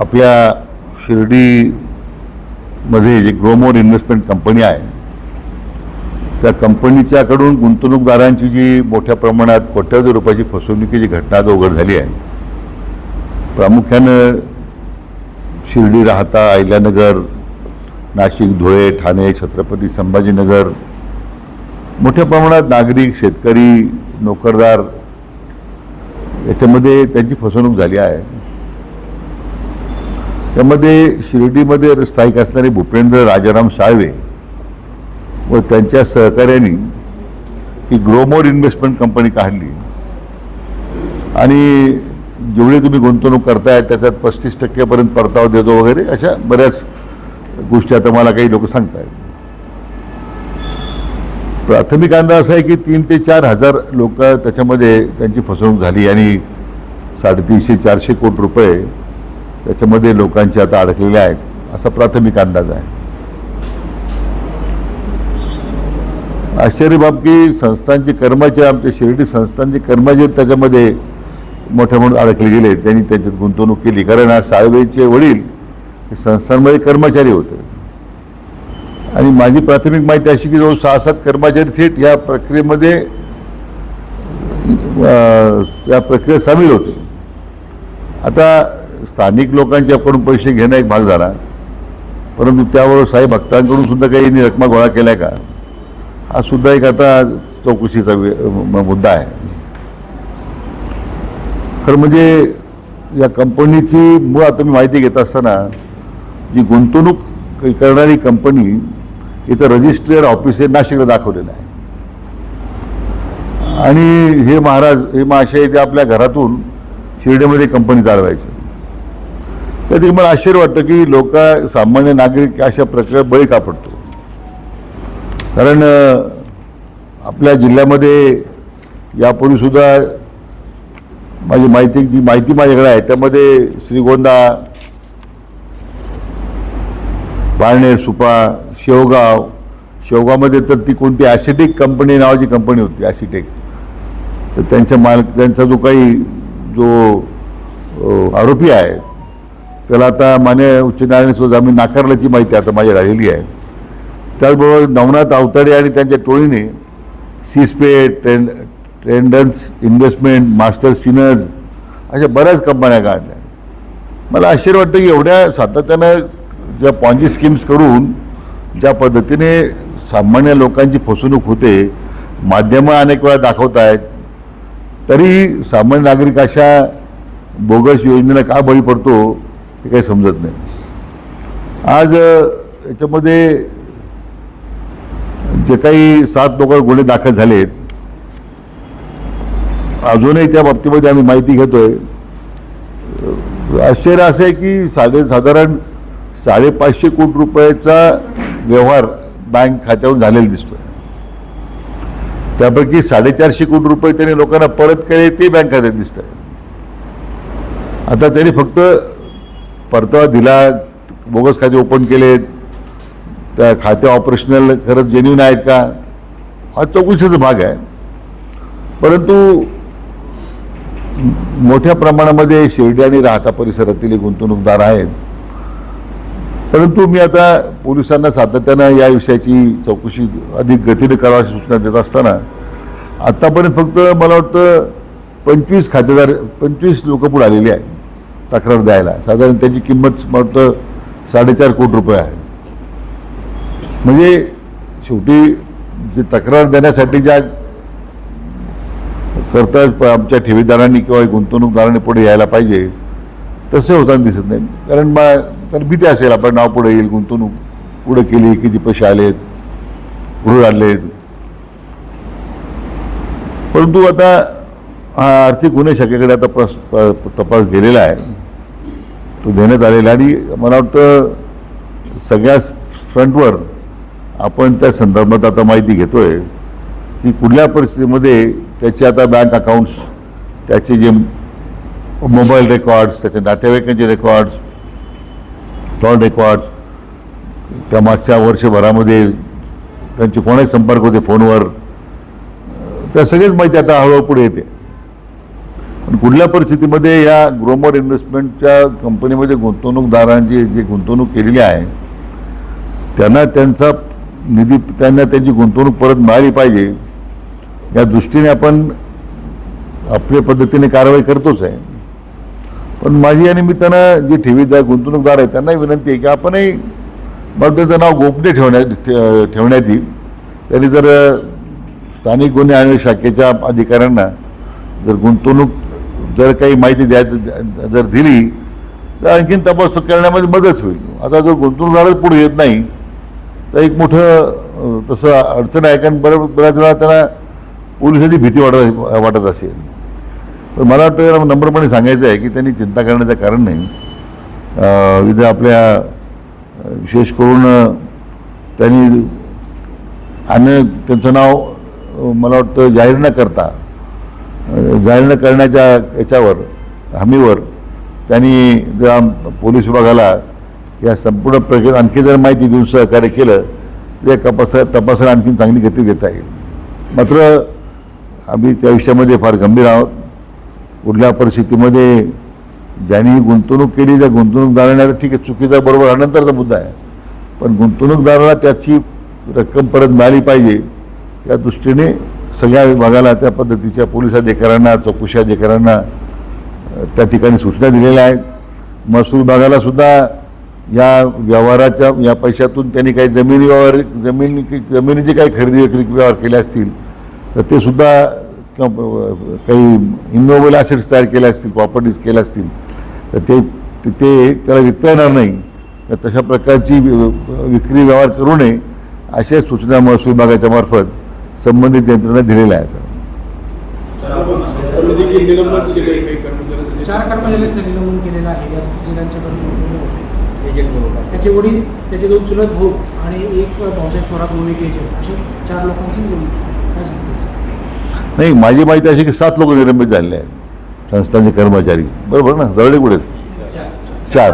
आपल्या शिर्डीमध्ये जे Gromor investment company आहे त्या कंपनीच्याकडून गुंतवणूकदारांची जी मोठ्या प्रमाणात कोट्यावधी रुपयाची फसवणुकीची घटना आज उघड झाली आहे प्रामुख्यानं शिर्डी राहता अहिल्यानगर नाशिक धुळे ठाणे छत्रपती संभाजीनगर मोठ्या प्रमाणात नागरिक शेतकरी नोकरदार याच्यामध्ये त्यांची फसवणूक झाली आहे. त्यामध्ये शिर्डीमध्ये स्थायिक असणारे भूपेंद्र राजाराम साळवे व त्यांच्या सहकार्यांनी ही ग्रोमोर इन्व्हेस्टमेंट कंपनी काढली. आणि जेवढी तुम्ही गुंतवणूक करताय त्याच्यात पस्तीस टक्केपर्यंत परतावा देतो वगैरे अशा बऱ्याच गोष्टी आता मला काही लोक सांगतायत. प्राथमिक अंदाज असा आहे की तीन ते चार हजार लोक त्याच्यामध्ये त्यांची फसवणूक झाली आणि साडेतीनशे चारशे कोटी रुपये त्याच्यामध्ये लोकांचे आता अडकलेले आहेत असा प्राथमिक अंदाज आहे. आश्चर्य बाब की संस्थांचे कर्मचारी आमच्या शिर्डी संस्थांचे कर्मचारी त्याच्यामध्ये मोठ्या म्हणून अडकले गेले. त्यांनी त्याच्यात गुंतवणूक केली. कारण आज साळवेचे वडील हे संस्थांमध्ये कर्मचारी होते. आणि माझी प्राथमिक माहिती अशी की जवळ सहा सात कर्मचारी थेट या प्रक्रियेमध्ये या प्रक्रियेत सामील होते. आता स्थानिक लोकांच्याकडून पैसे घेणं एक भाग झाला. परंतु त्यावर साई भक्तांकडून सुद्धा काही यांनी रकमा गोळा केल्या का? हा सुद्धा एक आता चौकशीचा मुद्दा आहे. खरं म्हणजे या कंपनीची मूळ आता मी माहिती घेत असताना जी गुंतवणूक करणारी कंपनी इथं रजिस्ट्रेड ऑफिस हे नाशिकला दाखवलेलं आहे. आणि हे महाराज हे महाशय ते आपल्या घरातून शिर्डीमध्ये कंपनी चालवायची. कधी मला आश्चर्य वाटतं की लोक सामान्य नागरिक अशा प्रकारे बळी का पडतो? कारण आपल्या जिल्ह्यामध्ये यापूर्वीसुद्धा माझी माहिती जी माहिती माझ्याकडे आहे त्यामध्ये श्रीगोंदा बाळनेर सुपा शेवगाव शेवगावमध्ये तर ती कोणती ॲसिटिक कंपनी नावाची कंपनी होती ॲसिटेक तर त्यांच्या मालक त्यांचा जो काही जो आरोपी आहे त्याला आता मान्य उच्च न्यायालयाने सुद्धा जामीन नाकारल्याची माहिती आता माझ्या राहिलेली आहे. त्याचबरोबर नवनाथ अवताडे आणि त्यांच्या टोळीने सीस्पे ट्रेन ट्रेंडन्स इन्व्हेस्टमेंट मास्टर सिनर्स अशा बऱ्याच कंपन्या काढल्या. मला आश्चर्य वाटतं की एवढ्या सातत्यानं ज्या पॉन्जी स्कीम्स करून ज्या पद्धतीने सामान्य लोकांची फसवणूक होते माध्यमं अनेक वेळा दाखवत आहेत तरीही सामान्य नागरिक अशा बोगस योजनेला का बळी पडतो? हे काही समजत नाही. आज याच्यामध्ये जे काही सात लोकांवर गुन्हे दाखल झालेत अजूनही त्या बाबतीमध्ये आम्ही माहिती घेतोय. आश्चर्य असं आहे की साधे साधारण साडेपाचशे कोटी रुपयाचा व्यवहार बँक खात्यावरून झालेला दिसतोय. त्यापैकी साडेचारशे कोटी रुपये त्यांनी लोकांना परत केले ते बँक खात्यात दिसत आहे आता त्यांनी फक्त परतावा दिला बोगस खाते ओपन केलेत त्या खाते ऑपरेशनल खरंच जेन्युन आहेत का? हा चौकशीचा भाग आहे. परंतु मोठ्या प्रमाणामध्ये शिर्डी आणि राहता परिसरातील गुंतवणूकदार आहेत. परंतु मी आता पोलिसांना सातत्यानं या विषयाची चौकशी अधिक गतीने करावाची सूचना देत असताना आत्तापर्यंत फक्त मला वाटतं पंचवीस खातेदार पंचवीस लोक पुढे आलेली आहेत. तक्रार द्यायला साधारण त्याची किंमत वाटतं साडेचार कोटी रुपये आहे. म्हणजे शेवटी जे तक्रार देण्यासाठी ज्या करता आमच्या ठेवीदारांनी किंवा गुंतवणूकदारांनी पुढे यायला पाहिजे तसे होताना दिसत नाही. कारण मा कारण भीती असेल आपण नाव पुढे येईल गुंतवणूक पुढे केली किती पैसे आलेत पुढे आणलेत. परंतु आता हा आर्थिक गुन्हे शाखेकडे आता प्रस तपास गेलेला आहे. तो देण्यात आलेला आहे आणि मला वाटतं सगळ्या फ्रंटवर आपण त्या संदर्भात आता माहिती घेतो आहे की कुठल्या परिस्थितीमध्ये त्याचे आता बँक अकाउंट्स त्याचे जे मोबाईल रेकॉर्ड्स त्याच्या नातेवाईकांचे रेकॉर्ड्स स्टॉल रेकॉर्ड्स त्या मागच्या वर्षभरामध्ये त्यांचे कोणाही संपर्क होते फोनवर त्या सगळीच माहिती आता हळूहळू पुढे येते. पण कुठल्या परिस्थितीमध्ये या ग्रोमर इन्व्हेस्टमेंटच्या कंपनीमध्ये गुंतवणूकदारांची जी गुंतवणूक केलेली आहे त्यांना त्यांचा निधी त्यांना त्यांची गुंतवणूक परत मिळाली पाहिजे या दृष्टीने आपण आपल्या पद्धतीने कारवाई करतोच आहे. पण माझी या निमित्तानं जे ठेवीदार गुंतवणूकदार आहेत त्यांनाही विनंती आहे की आपणही मग त्याचं नाव गोपनीय ठेवण्यात ठे- ठेवण्यात येईल. त्यांनी जर स्थानिक गुन्हे आणि शाखेच्या अधिकाऱ्यांना जर गुंतवणूक जर काही माहिती द्यायचं जर दिली तर आणखीन तपास करण्यामध्ये मदत होईल. आता जर गुंतवणूकदारच पुढे येत नाही. तर एक मोठं तसं अडचण आहे कारण बरं बऱ्याच वेळा त्यांना पोलिसाची भीती वाटत वाटत असेल. तर मला वाटतं त्याला नम्रपणे सांगायचं आहे की त्यांनी चिंता करण्याचं कारण नाही. अं, आपल्या विशेष करून त्यांनी आणि त्यांचं नाव मला वाटतं जाहीर न करता अं, जाहीर करण्याच्या याच्यावर हमीवर त्यांनी जर पोलीस विभागाला या संपूर्ण प्रक्रियेत आणखी जर माहिती देऊन सहकार्य केलं तर या तपासा तपासाला आणखी चांगली गती देता येईल. मात्र आम्ही त्या विषयामध्ये फार गंभीर आहोत. कुठल्या परिस्थितीमध्ये ज्यांनी गुंतवणूक केली त्या गुंतवणूकदाराने आता ठीक आहे चुकीचा बरोबर हा नंतरचा मुद्दा आहे. पण गुंतवणूकदाराला त्याची रक्कम परत मिळाली पाहिजे या दृष्टीने सगळ्या विभागाला त्या पद्धतीच्या पोलीस अधिकाऱ्यांना चौकशी अधिकाऱ्यांना त्या ठिकाणी सूचना दिलेल्या आहेत. महसूल विभागाला सुद्धा या व्यवहाराच्या या पैशातून त्यांनी काही जमीन व्यवहार जमीन जमिनीचे काही खरेदी विक्री व्यवहार केले असतील तर ते सुद्धा किंवा काही इमोबल असेट्स तयार केले असतील प्रॉपर्टीज केल्या असतील तर ते ते- त्याला विकता येणार नाही. तर तशा प्रकारची विक्री व्यवहार करू नये अशा सूचना महसूल विभागाच्या मार्फत संबंधित यंत्रणा दिलेल्या आहेत. समितीचे निलंबन केले काही कर्मचाऱ्यांचे चार कर्मचाऱ्यांचं निलंबन केलेलं आहे या जिल्ह्यांच्याकडून नोंदवलेलं होते एजंट म्हणून. त्याचे वडील त्याचे दोन चुलत भाऊ आणि एक भाऊसाहेब थोरात म्हणून एक एजंट. असे चार लोकांची निलंबन केली. काय सांगता नाही माझी माहिती अशी की सात लोक निलंबित झालेले आहेत. संस्थांचे कर्मचारी. बरोबर ना? जवळ कुठे चार.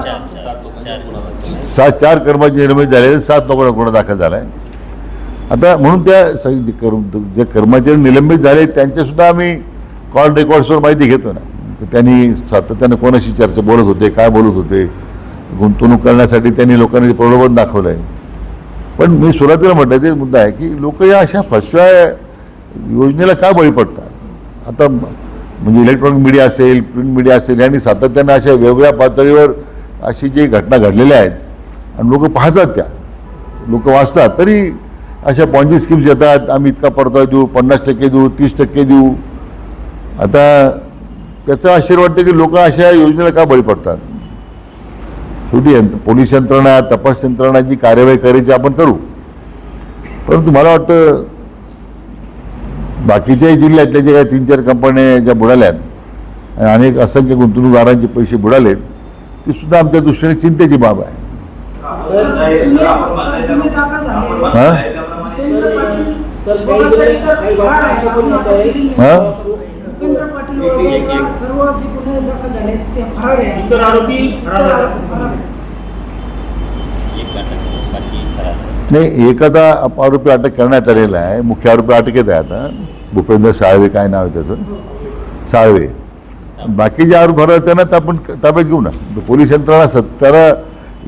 सात चार कर्मचारी निलंबित झाले आहेत, सात लोकांना गुन्हा दाखल झाला आहे आता म्हणून त्या स- जे कर्म जे कर्मचारी निलंबित झाले त्यांच्यासुद्धा आम्ही कॉल रेकॉर्ड्सवर माहिती घेतो ना. त्यांनी सातत्यानं कोणाशी चर्चा बोलत होते काय बोलत होते गुंतवणूक करण्यासाठी त्यांनी लोकांनी प्रलोभन दाखवलं आहे पण मी सुरुवातीला म्हटलं ते मुद्दा आहे की लोक या अशा फसव्या योजनेला का बळी पडतात? आता म्हणजे इलेक्ट्रॉनिक मीडिया असेल प्रिंट मीडिया असेल यांनी सातत्यानं अशा वेगवेगळ्या पातळीवर अशी जी घटना घडलेल्या आहेत आणि लोक पाहतात त्या. लोक वाचतात तरी अशा पॉन्जी स्कीम्स येतात. आम्ही इतका परतावा देऊ पन्नास टक्के देऊ तीस टक्के देऊ. आता त्याचं आश्चर्य वाटतं की लोक अशा योजनेला का बळी पडतात? शेवटी यंत्र पोलीस यंत्रणा तपास यंत्रणा जी कार्यवाही करायची आपण करू. परंतु मला वाटतं बाकीच्याही जिल्ह्यातल्या जे काही तीन चार कंपन्या ज्या बुडाल्यात आणि अनेक असंख्य गुंतवणूकदारांचे पैसे बुडालेत ती सुद्धा आमच्या दृष्टीने चिंतेची बाब आहे. हा? हा? इतर आरोपी. नाही एखादा आरोपी अटक करण्यात आलेला आहे. मुख्य आरोपी अटकेत आहे आता भूपेंद्र साळवे काय नाव आहे त्याचं? साळवे. बाकी जे आरोप फरार आहेत त्यांना आपण ताब्यात घेऊ ना. पोलीस यंत्रणा सत्तारा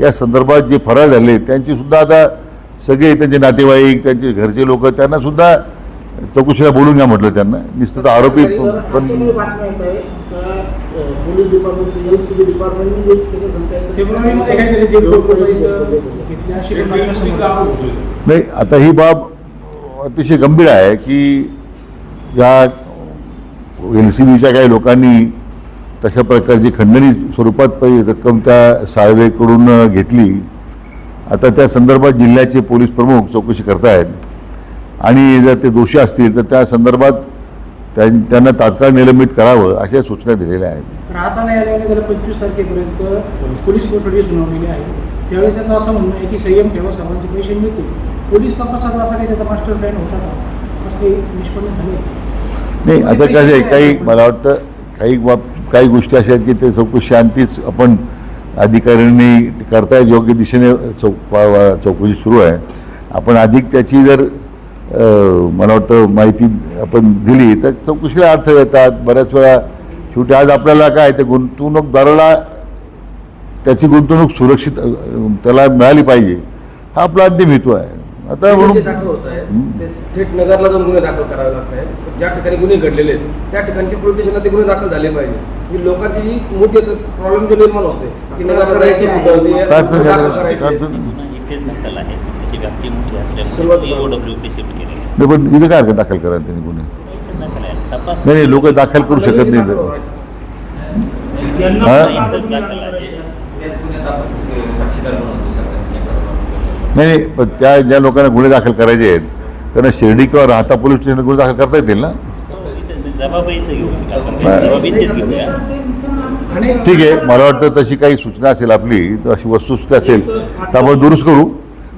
या संदर्भात जे फरार झाले त्यांची सुद्धा आता सगळे त्यांचे नातेवाईक त्यांचे घरचे लोक त्यांना सुद्धा चौकशीला बोलून घ्या म्हटलं त्यांना. निश्चित आरोपी पण. नाही आता ही बाब अतिशय गंभीर आहे की या एल सी बीच्या काही लोकांनी तशा प्रकारची खंडणी स्वरूपात रक्कम त्या साळवेकडून घेतली. आता त्या संदर्भात जिल्ह्याचे पोलीस प्रमुख चौकशी करतायत. आणि जर ते दोषी असतील तर त्या संदर्भात त्यां- त्यांना तात्काळ निलंबित करावं अशा सूचना दिलेल्या आहेत. राहता न्यायालयाने गेल्या पंचवीस तारखेपर्यंत पोलीस कोठडी सुनावलेली आहे. त्यावेळेस त्याचं असं म्हणणं आहे की संयम ठेवा सर्वांचे पैसे मिळतील. पोलीस तपासात असा काही त्याचा मास्टर प्लॅन होता का? असं काही निष्पन्न झाले नाही आता कसं आहे काही मला वाटतं काही बाब काही गोष्टी अशा आहेत की ते चौकशी शांतीच आपण अधिकाऱ्यांनी करतायत योग्य दिशेने चौक चौकशी सुरू आहे. आपण अधिक त्याची जर मला वाटतं माहिती आपण दिली तर चौकशीला अर्थ येतात. बऱ्याच वेळा शेवटी आज आपल्याला काय ते गुंतवणूकदाराला त्याची गुंतवणूक सुरक्षित त्याला मिळाली पाहिजे. हा आपला अंतिम हेतू आहे. आता म्हणून थेट नगरला जाऊन गुन्हे दाखल करावे लागत ज्या ठिकाणी गुन्हे घडलेले आहेत त्या ठिकाणच्या पोलीस स्टेशनला ते गुन्हे दाखल झाले पाहिजे. म्हणजे लोकांची जी मोठी प्रॉब्लेम जो निर्माण होते की नगरला जायचं कुठं ते दाखल? करायचे. आहे त्याची व्याप्ती मोठी असल्यामुळे ओडब्ल्यू शिफ्ट केलेली पण इथं काय हरकत दाखल करा त्यांनी गुन्हे? तपास नाही नाही लोक दाखल करू शकत नाही नाही नाही पण त्या ज्या लोकांना गुन्हे दाखल करायचे आहेत त्यांना शिर्डी किंवा राहता पोलीस स्टेशन गुन्हे दाखल करता येतील ना? ठीक आहे मला वाटतं तशी काही सूचना असेल आपली अशी वस्तुस्थिती असेल तर आपण दुरुस्त करू.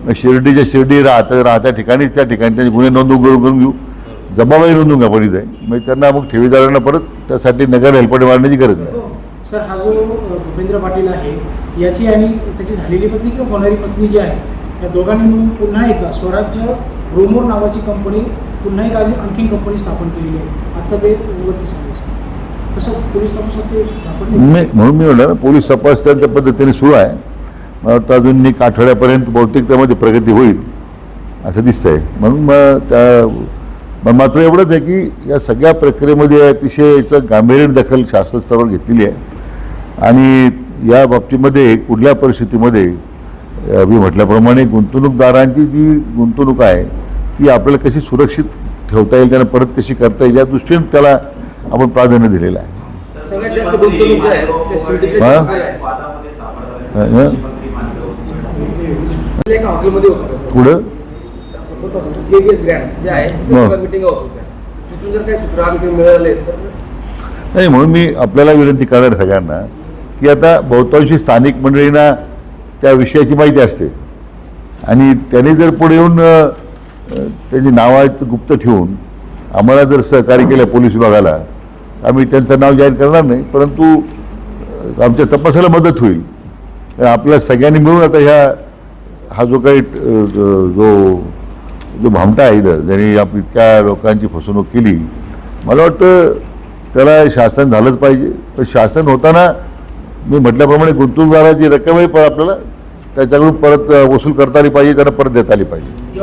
मग शिर्डीच्या शिर्डी राहतं राहत्या ठिकाणी त्या ठिकाणी त्यांचे गुन्हे नोंदवून करून करून घेऊ. जबाबदारी नोंदवून घ्या पण इथे मग त्यांना मग ठेवीदारांना परत त्यासाठी नगर हेल्पडे मारण्याची गरज नाही. सर हा जो भूपेंद्र पाटील आहे याची आणि त्याची झालेली पत्नी किंवा होणारी पत्नी जी आहे या दोघांनी मिळून पुन्हा एकदा स्वराज्य रोमोर नावाची कंपनी पुन्हा एक आज आणखी कंपनी स्थापन केलेली आहे. आता ते उघडकीस आले तसं पोलीस तपासात ते सापडले मी म्हणून मी म्हणलं ना पोलीस तपास त्यांच्या पद्धतीने सुरू आहे. मला वाटतं अजून एक आठवड्यापर्यंत बहुतेक त्यामध्ये प्रगती होईल असं दिसतंय. म्हणून मग त्या मग मात्र एवढंच आहे की या सगळ्या प्रक्रियेमध्ये अतिशय याचं गांभीर्य दखल शासनस्तरावर घेतलेली आहे. आणि या बाबतीमध्ये कुठल्या परिस्थितीमध्ये मी म्हटल्याप्रमाणे गुंतवणूकदारांची जी गुंतवणूक आहे ती आपल्याला कशी सुरक्षित ठेवता येईल त्यांना परत कशी करता येईल या दृष्टीने त्याला आपण प्राधान्य दिलेलं आहे. पुढं नाही म्हणून मी आपल्याला विनंती करणार सगळ्यांना की आता बहुतांशी स्थानिक मंडळींना त्या विषयाची माहिती असते. आणि त्याने जर पुढे येऊन त्यांची नावाचं गुप्त ठेवून आम्हाला जर सहकार्य केलं पोलीस विभागाला आम्ही त्यांचं नाव जाहीर करणार नाही परंतु आमच्या तपासाला मदत होईल. तर आपल्या सगळ्यांनी मिळून आता ह्या हा जो काही जो जो भामटा आहे इथं ज्याने आप इतक्या लोकांची फसवणूक केली मला वाटतं त्याला शासन झालंच पाहिजे. पण शासन होताना मी म्हटल्याप्रमाणे गुंतवणूकदाराची रक्कमही पण आपल्याला त्याच्याकडून परत वसूल करता आली पाहिजे त्यांना परत देता आली पाहिजे.